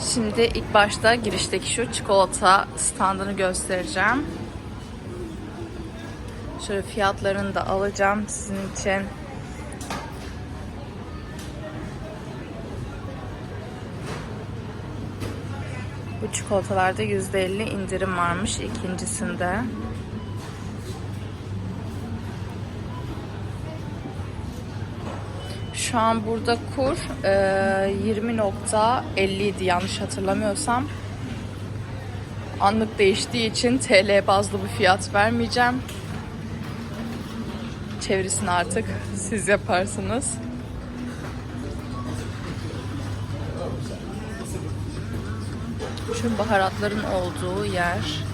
Şimdi ilk başta girişteki şu çikolata standını göstereceğim. Şöyle fiyatlarını da alacağım sizin için. Bu çikolatalarda %50 indirim varmış ikincisinde. Şu an burada kur e, 20.50 idi yanlış hatırlamıyorsam. Anlık değiştiği için TL bazlı bir fiyat vermeyeceğim. Çevirisini artık siz yaparsınız. Şu baharatların olduğu yer.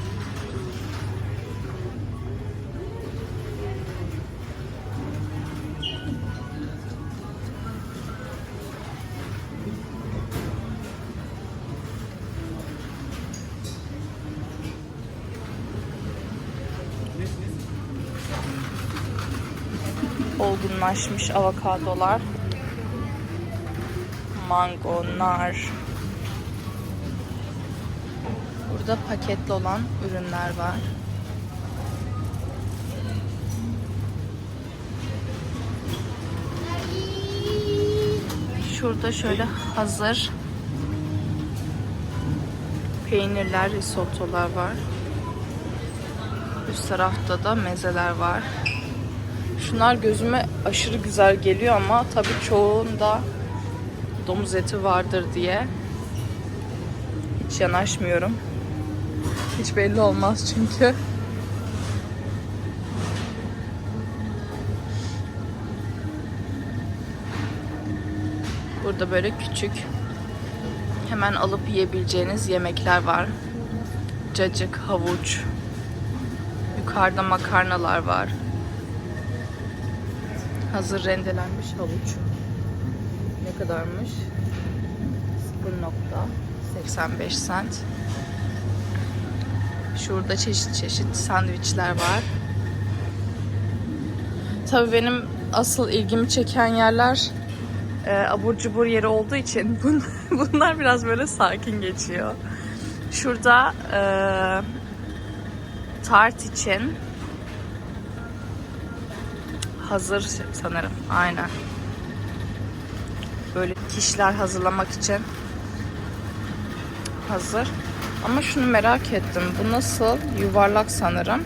Olgunlaşmış avokadolar, mango, nar. Burada paketli olan ürünler var. Şurada şöyle hazır peynirler, risottolar var. Üst tarafta da mezeler var. Şunlar gözüme aşırı güzel geliyor ama tabii çoğunda domuz eti vardır diye hiç yanaşmıyorum. Hiç belli olmaz çünkü. Burada böyle küçük hemen alıp yiyebileceğiniz yemekler var. Cacık, havuç. Yukarıda makarnalar var. Hazır rendelenmiş havuç. Ne kadarmış? 0.85 cent. Şurada çeşit çeşit sandviçler var. Tabii benim asıl ilgimi çeken yerler e, abur cubur yeri olduğu için bun, bunlar biraz böyle sakin geçiyor. Şurada e, tart için hazır sanırım. Aynen. Böyle kişiler hazırlamak için hazır. Ama şunu merak ettim. Bu nasıl? Yuvarlak sanırım.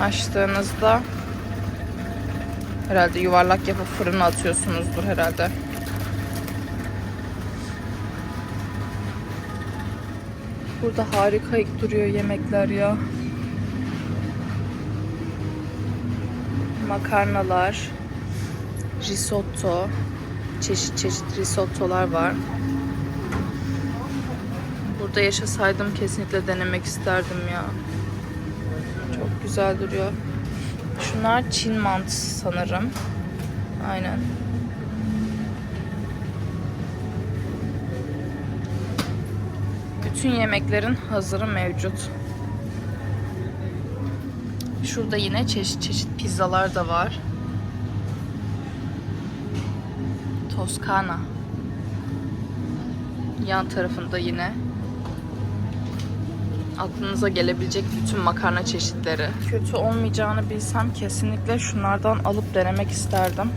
Açtığınızda herhalde yuvarlak yapıp fırına atıyorsunuzdur herhalde. Burada harika duruyor yemekler ya. Makarnalar, risotto, çeşit çeşit risottolar var. Burada yaşasaydım kesinlikle denemek isterdim ya. Çok güzel duruyor. Şunlar Çin mantısı sanırım. Aynen. Bütün yemeklerin hazırı mevcut. Şurada yine çeşit çeşit pizzalar da var. Toskana. Yan tarafında yine aklınıza gelebilecek bütün makarna çeşitleri. Kötü olmayacağını bilsem kesinlikle şunlardan alıp denemek isterdim.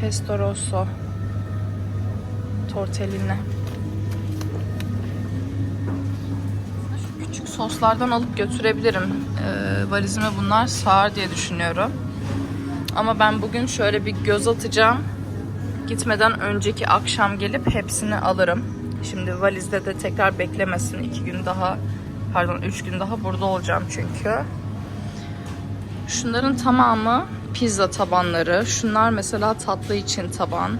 Pesto rosso. Tortellini. Soslardan alıp götürebilirim. Ee, valizime bunlar sığar diye düşünüyorum. Ama ben bugün şöyle bir göz atacağım. Gitmeden önceki akşam gelip hepsini alırım. Şimdi valizde de tekrar beklemesin. iki gün daha, pardon üç gün daha burada olacağım çünkü. Şunların tamamı pizza tabanları. Şunlar mesela tatlı için taban.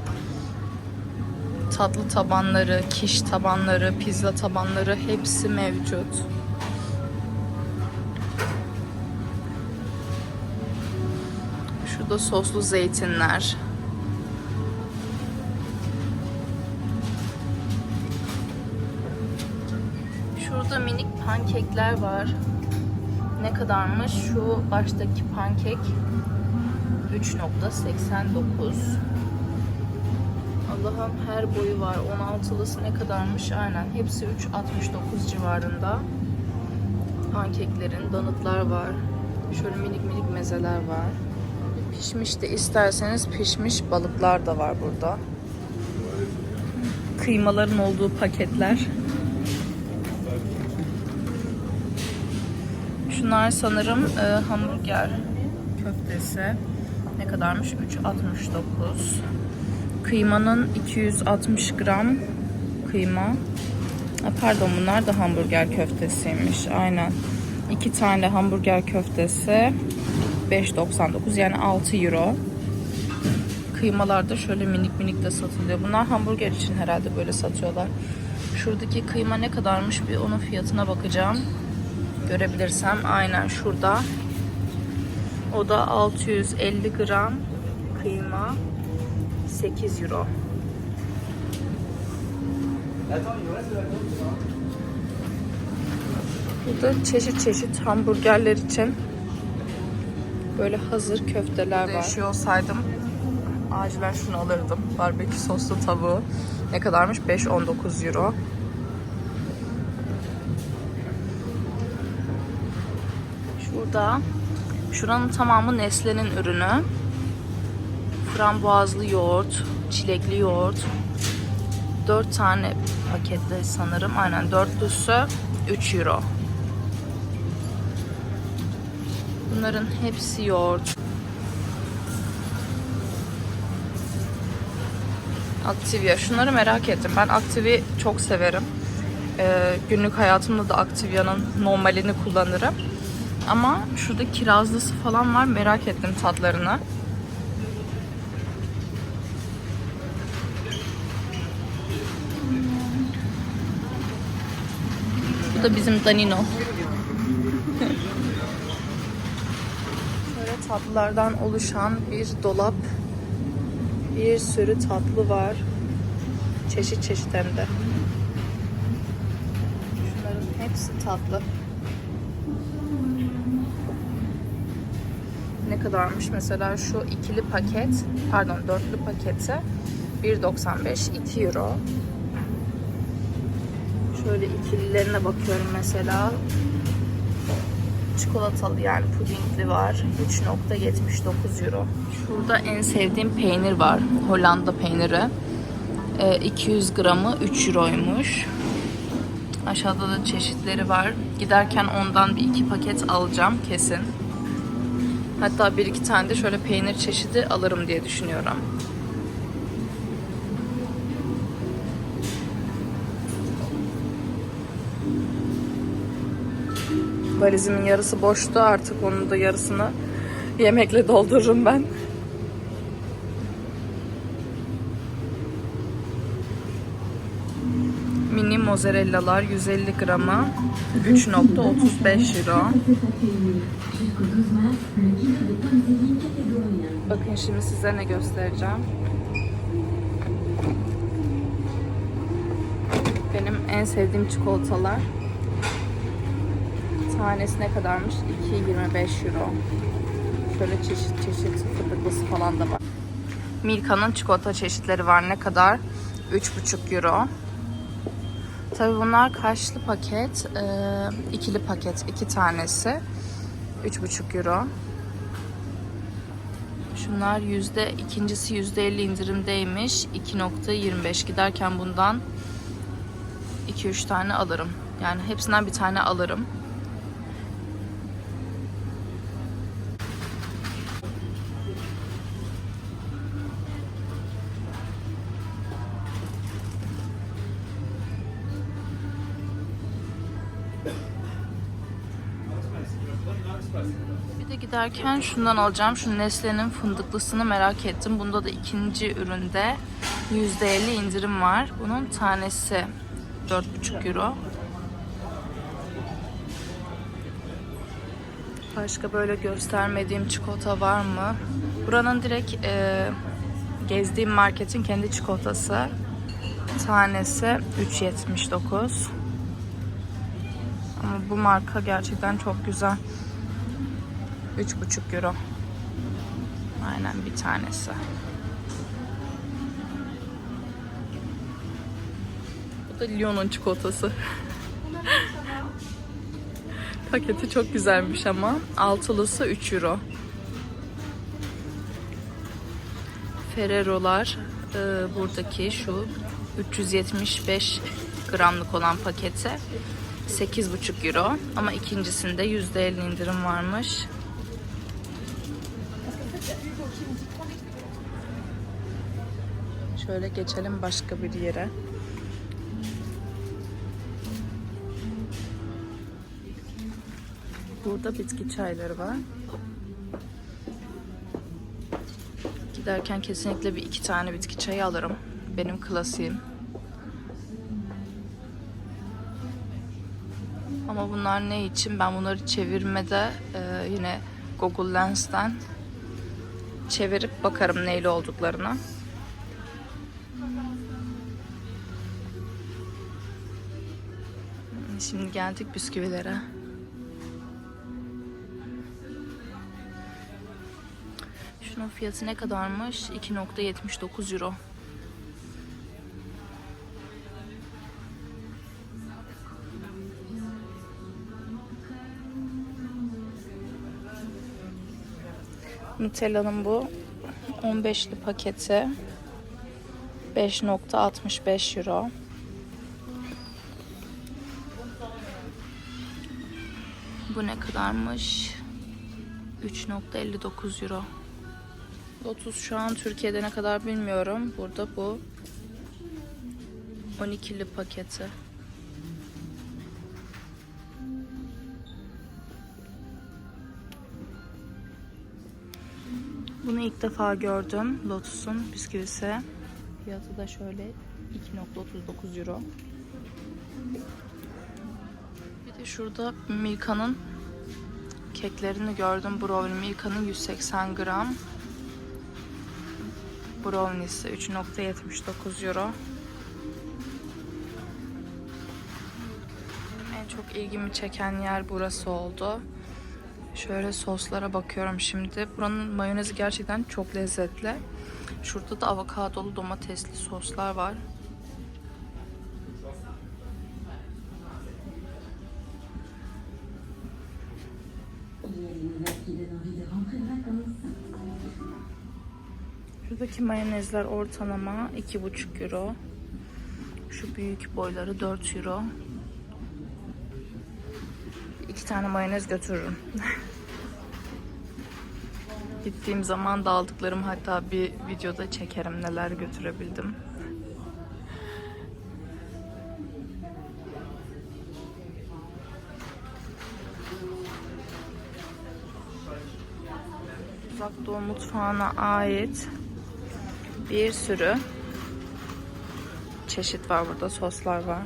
Tatlı tabanları, kiş tabanları, pizza tabanları hepsi mevcut. Şurada soslu zeytinler. Şurada minik pankekler var. Ne kadarmış? Şu baştaki pankek 3.89 Allah'ım her boyu var. 16'lısı ne kadarmış? Aynen. Hepsi 3.69 civarında. Pankeklerin, donutlar var. Şöyle minik minik mezeler var. Pişmiş de isterseniz pişmiş balıklar da var burada. Kıymaların olduğu paketler. Şunlar sanırım e, hamburger köftesi. Ne kadarmış? 3.69. Kıymanın 260 gram kıyma. Ha, pardon bunlar da hamburger köftesiymiş. Aynen. İki tane hamburger köftesi 5.99 yani 6 euro. Kıymalar da şöyle minik minik de satılıyor. Bunlar hamburger için herhalde böyle satıyorlar. Şuradaki kıyma ne kadarmış bir onun fiyatına bakacağım. Görebilirsem aynen şurada. O da 650 gram kıyma 8 euro. Burada çeşit çeşit hamburgerler için böyle hazır köfteler var. Yaşıyor olsaydım acilen şunu alırdım. Barbekü soslu tavuğu. Ne kadarmış? 5-19 euro. Şurada şuranın tamamı Nestle'nin ürünü. Frambuazlı yoğurt, çilekli yoğurt. 4 tane pakette sanırım. Aynen dörtlüsü 3 euro. Bunların hepsi yoğurt. Activia. Şunları merak ettim. Ben Activi çok severim. Ee, günlük hayatımda da Activia'nın normalini kullanırım. Ama şurada kirazlısı falan var. Merak ettim tatlarını. Bu da bizim Danino. Şöyle tatlılardan oluşan bir dolap. Bir sürü tatlı var. Çeşit çeşit hem de. Şunların hepsi tatlı. Ne kadarmış? Mesela şu ikili paket, pardon dörtlü paketi 1.95 2 euro. Şöyle ikililerine bakıyorum mesela. Çikolatalı yani pudingli var. 3.79 euro. Şurada en sevdiğim peynir var. Hollanda peyniri. Ee, 200 gramı 3 euroymuş. Aşağıda da çeşitleri var. Giderken ondan bir iki paket alacağım kesin. Hatta bir iki tane de şöyle peynir çeşidi alırım diye düşünüyorum. Valizimin yarısı boştu. Artık onun da yarısını yemekle doldururum ben. Mini mozzarellalar 150 grama 3.35 euro. Bakın şimdi size ne göstereceğim. Benim en sevdiğim çikolatalar. Tanesi ne kadarmış? 2.25 euro. Şöyle çeşit çeşit fındıklısı falan da var. Milka'nın çikolata çeşitleri var. Ne kadar? 3.5 euro. Tabi bunlar kaçlı paket? Ee, ikili paket. iki tanesi. 3.5 euro. Şunlar yüzde ikincisi yüzde 50 indirimdeymiş. 2.25 giderken bundan 2-3 tane alırım. Yani hepsinden bir tane alırım. Bir de giderken şundan alacağım. Şu Nestle'nin fındıklısını merak ettim. Bunda da ikinci üründe %50 indirim var. Bunun tanesi 4,5 euro. Başka böyle göstermediğim çikolata var mı? Buranın direkt e, gezdiğim marketin kendi çikolatası. Tanesi 3.79. Ama bu marka gerçekten çok güzel. 3,5 euro. Aynen bir tanesi. Bu da Lyon'un çikolatası. Paketi çok güzelmiş ama. Altılısı 3 euro. Ferrero'lar e, buradaki şu 375 gramlık olan paketi 8,5 euro. Ama ikincisinde %50 indirim varmış. Şöyle geçelim başka bir yere. Burada bitki çayları var. Giderken kesinlikle bir iki tane bitki çayı alırım. Benim klasiğim. Ama bunlar ne için? Ben bunları çevirmede e, yine Google Lens'ten çevirip bakarım neyle olduklarına. Şimdi geldik bisküvilere. Şunun fiyatı ne kadarmış? 2.79 euro. Nutella'nın bu 15'li paketi 5.65 euro. Bu ne kadarmış? 3.59 euro. Lotus şu an Türkiye'de ne kadar bilmiyorum. Burada bu 12'li paketi. Bunu ilk defa gördüm. Lotus'un bisküvisi. Fiyatı da şöyle 2.39 euro. Şurada Milka'nın keklerini gördüm. Brownie Milka'nın 180 gram. Brownie'si 3.79 euro. En çok ilgimi çeken yer burası oldu. Şöyle soslara bakıyorum şimdi. Buranın mayonezi gerçekten çok lezzetli. Şurada da avokadolu domatesli soslar var. Mayonezler ortalama 2,5 euro. Şu büyük boyları 4 euro. İki tane mayonez götürürüm. Gittiğim zaman da aldıklarım hatta bir videoda çekerim neler götürebildim. Uzak Doğu mutfağına ait bir sürü çeşit var burada. Soslar var.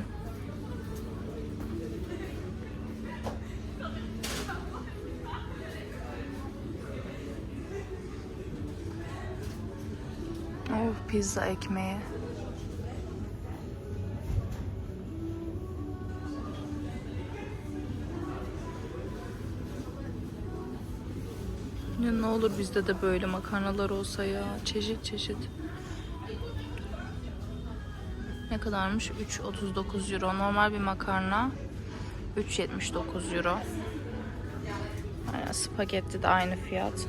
Oh, pizza ekmeği. Ya ne olur bizde de böyle makarnalar olsa ya. Çeşit çeşit. Ne kadarmış? 3.39 euro. Normal bir makarna 3.79 euro. Aynen, spagetti de aynı fiyat.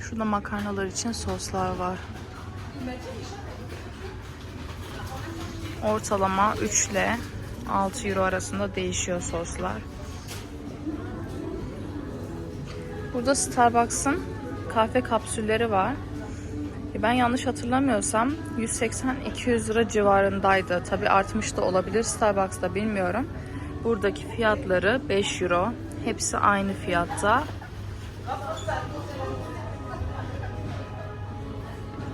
Şurada makarnalar için soslar var. Ortalama 3 ile 6 euro arasında değişiyor soslar. Burada Starbucks'ın kahve kapsülleri var. Ben yanlış hatırlamıyorsam 180-200 lira civarındaydı. Tabi artmış da olabilir Starbucks'ta bilmiyorum. Buradaki fiyatları 5 euro. Hepsi aynı fiyatta.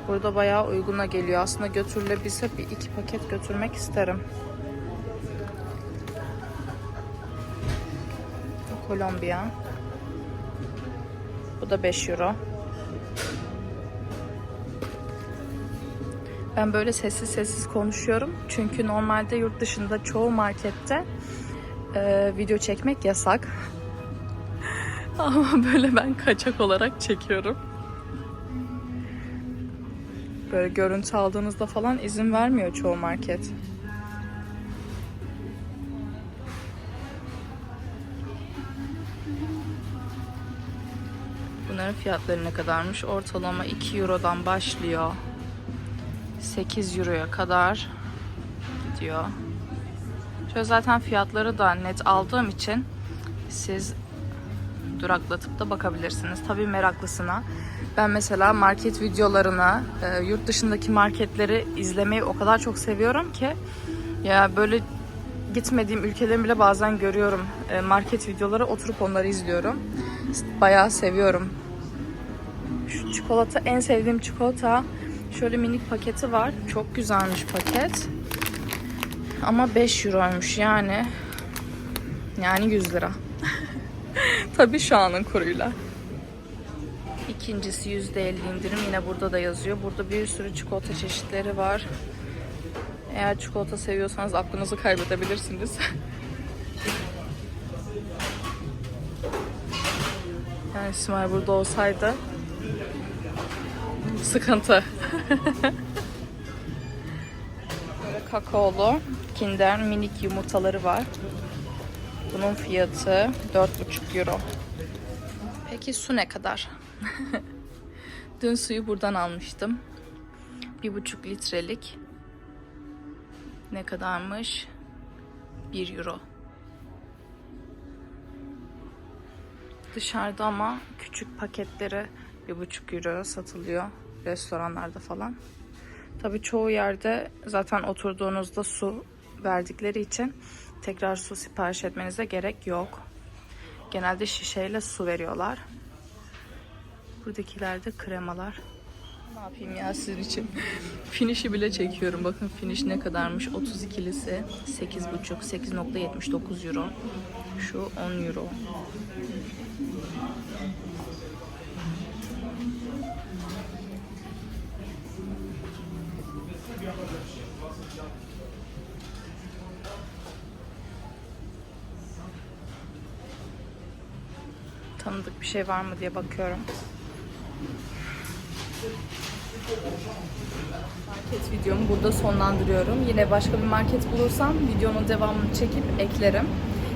Burada bayağı uyguna geliyor. Aslında götürülebilse bir iki paket götürmek isterim. Kolombiya. Bu da 5 euro. Ben böyle sessiz sessiz konuşuyorum. Çünkü normalde yurt dışında çoğu markette e, video çekmek yasak. Ama böyle ben kaçak olarak çekiyorum. Böyle görüntü aldığınızda falan izin vermiyor çoğu market. Bunların fiyatları ne kadarmış? Ortalama 2 Euro'dan başlıyor. 8 Euro'ya kadar gidiyor. Şöyle zaten fiyatları da net aldığım için siz duraklatıp da bakabilirsiniz. Tabii meraklısına. Ben mesela market videolarını, e, yurt dışındaki marketleri izlemeyi o kadar çok seviyorum ki ya böyle gitmediğim ülkelerin bile bazen görüyorum e, market videoları oturup onları izliyorum. Bayağı seviyorum. Şu çikolata en sevdiğim çikolata. Şöyle minik paketi var. Çok güzelmiş paket. Ama 5 euroymuş yani. Yani 100 lira. Tabii şu anın kuruyla. İkincisi %50 indirim. Yine burada da yazıyor. Burada bir sürü çikolata çeşitleri var. Eğer çikolata seviyorsanız aklınızı kaybedebilirsiniz. yani İsmail burada olsaydı sıkıntı. kakaolu Kinder minik yumurtaları var. Bunun fiyatı 4,5 euro. Peki su ne kadar? Dün suyu buradan almıştım. 1,5 litrelik. Ne kadarmış? 1 euro. Dışarıda ama küçük paketleri 1,5 euro satılıyor. Restoranlarda falan. Tabii çoğu yerde zaten oturduğunuzda su verdikleri için tekrar su sipariş etmenize gerek yok. Genelde şişeyle su veriyorlar. Buradakilerde kremalar. Ne yapayım ya sizin için? Finish'i bile çekiyorum. Bakın finish ne kadarmış? 32'lisi 8,5 8.79 euro. Şu 10 euro. Tanıdık bir şey var mı diye bakıyorum. Market videomu burada sonlandırıyorum. Yine başka bir market bulursam videonun devamını çekip eklerim.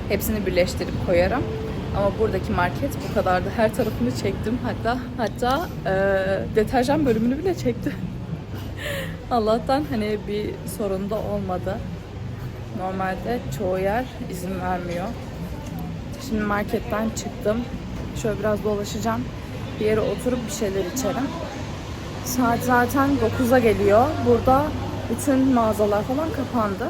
Hepsini birleştirip koyarım. Ama buradaki market bu kadardı. Her tarafını çektim. Hatta hatta e, deterjan bölümünü bile çektim. Allah'tan hani bir sorun da olmadı. Normalde çoğu yer izin vermiyor. Şimdi marketten çıktım. Şöyle biraz dolaşacağım. Bir yere oturup bir şeyler içerim. Saat zaten 9'a geliyor. Burada bütün mağazalar falan kapandı.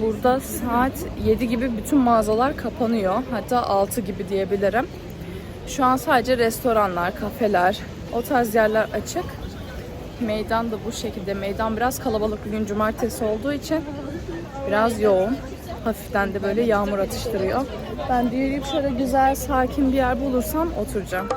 Burada saat 7 gibi bütün mağazalar kapanıyor. Hatta 6 gibi diyebilirim. Şu an sadece restoranlar, kafeler, o tarz yerler açık. Meydan da bu şekilde. Meydan biraz kalabalık. Bugün cumartesi olduğu için biraz yoğun. Hafiften de böyle yağmur atıştırıyor. Ben de yürüyüp şöyle güzel, sakin bir yer bulursam oturacağım.